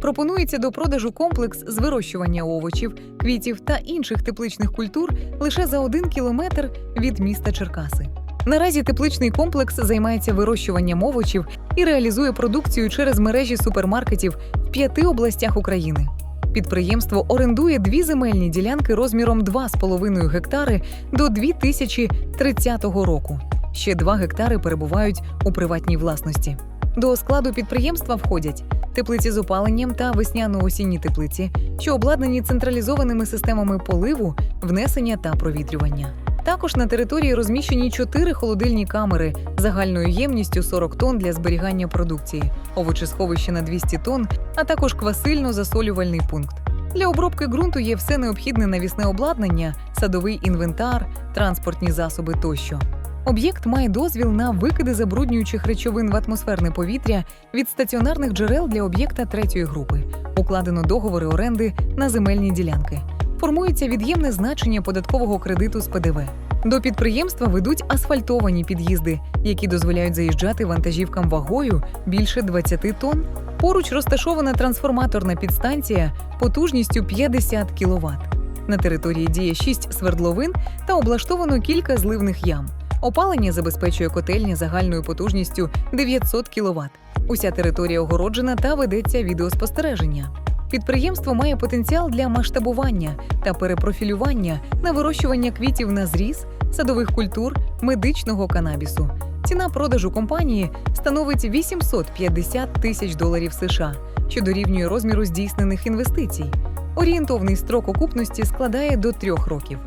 пропонується до продажу комплекс з вирощування овочів, квітів та інших тепличних культур лише за один кілометр від міста Черкаси. Наразі тепличний комплекс займається вирощуванням овочів і реалізує продукцію через мережі супермаркетів в п'яти областях України. Підприємство орендує дві земельні ділянки розміром 2,5 гектари до 2030 року. Ще 2 гектари перебувають у приватній власності. До складу підприємства входять теплиці з опаленням та весняно-осінні теплиці, що обладнані централізованими системами поливу, внесення та провітрювання. Також на території розміщені чотири холодильні камери загальною ємністю 40 тонн для зберігання продукції, овочесховище на 200 тонн, а також квасильно-засолювальний пункт. Для обробки ґрунту є все необхідне навісне обладнання, садовий інвентар, транспортні засоби тощо. Об'єкт має дозвіл на викиди забруднюючих речовин в атмосферне повітря від стаціонарних джерел для об'єкта третьої групи. Укладено договори оренди на земельні ділянки. Формується від'ємне значення податкового кредиту з ПДВ. До підприємства ведуть асфальтовані під'їзди, які дозволяють заїжджати вантажівкам вагою більше 20 тонн. Поруч розташована трансформаторна підстанція потужністю 50 кВт. На території діє 6 свердловин та облаштовано кілька зливних ям. Опалення забезпечує котельня загальною потужністю 900 кВт. Уся територія огороджена та ведеться відеоспостереження. Підприємство має потенціал для масштабування та перепрофілювання на вирощування квітів на зріз, садових культур, медичного канабісу. Ціна продажу компанії становить 850 тисяч доларів США, що дорівнює розміру здійснених інвестицій. Орієнтовний строк окупності складає до трьох років.